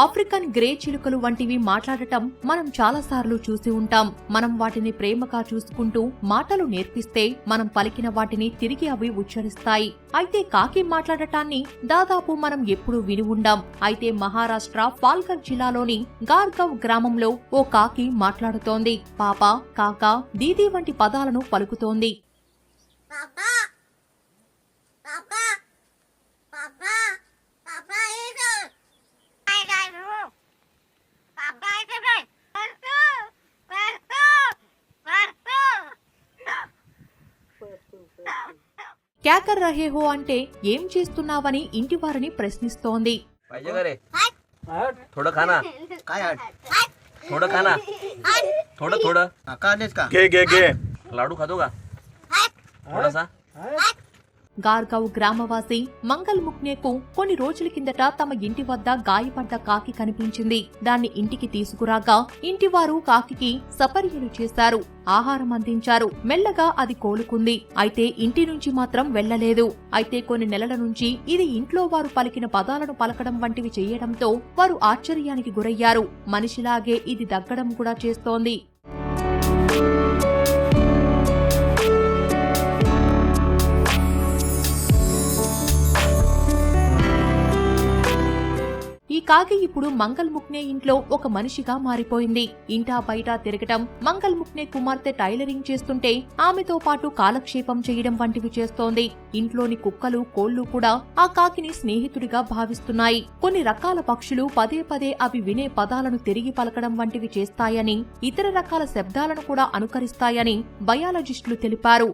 African grey చిలుకలు వంటివి మాట్లాడటం మనం చాలాసార్లు చూసి ఉంటాం. మనం వాటిని ప్రేమగా చూసుకుంటూ మాటలు నేర్పిస్తే మనం పలికిన వాటిని తిరిగి అవి ఉచ్చరిస్తాయి. అయితే కాకి మాట్లాడటాన్ని దాదాపు మనం ఎప్పుడూ విని ఉండాం. అయితే మహారాష్ట్ర పాల్ఘర్ జిల్లాలోని గార్గవ్ గ్రామంలో ఓ కాకి మాట్లాడుతోంది. పాప కాక దీదీ వంటి పదాలను పలుకుతోంది. క్యాకర్ రహే హో అంటే ఏం చేస్తున్నావని ఇంటివారిని ప్రశ్నిస్తోంది पाहिजे का रे थोडं खाना గార్గావ్ గ్రామవాసి మంగల్ ముక్నేకు కొన్ని రోజుల కిందట తమ ఇంటి వద్ద గాయపడ్డ కాకి కనిపించింది. దాన్ని ఇంటికి తీసుకురాగా ఇంటివారు కాకి సపర్యలు చేశారు. ఆహారం అందించారు. మెల్లగా అది కోలుకుంది. అయితే ఇంటి నుంచి మాత్రం వెళ్ళలేదు అయితే కొన్ని నెలల నుంచి ఇది ఇంట్లో వారు పలికిన పదాలను పలకడం వంటివి చేయడంతో వారు ఆశ్చర్యానికి గురయ్యారు. మనిషిలాగే ఇది దగ్గడం కూడా చేస్తోంది. కాకి ఇప్పుడు మంగల్ ముక్నే ఇంట్లో ఒక మనిషిగా మారిపోయింది. ఇంటా బయట తిరగటం మంగల్ ముక్నే కుమార్తె టైలరింగ్ చేస్తుంటే ఆమెతో పాటు కాలక్షేపం చేయడం వంటివి చేస్తోంది. ఇంట్లోని కుక్కలు కోళ్ళు కూడా ఆ కాకిని స్నేహితుడిగా భావిస్తున్నాయి. కొన్ని రకాల పక్షులు పదే పదే అవి వినే పదాలను తిరిగి పలకడం వంటివి చేస్తాయని ఇతర రకాల శబ్దాలను కూడా అనుకరిస్తాయని బయాలజిస్టులు తెలిపారు.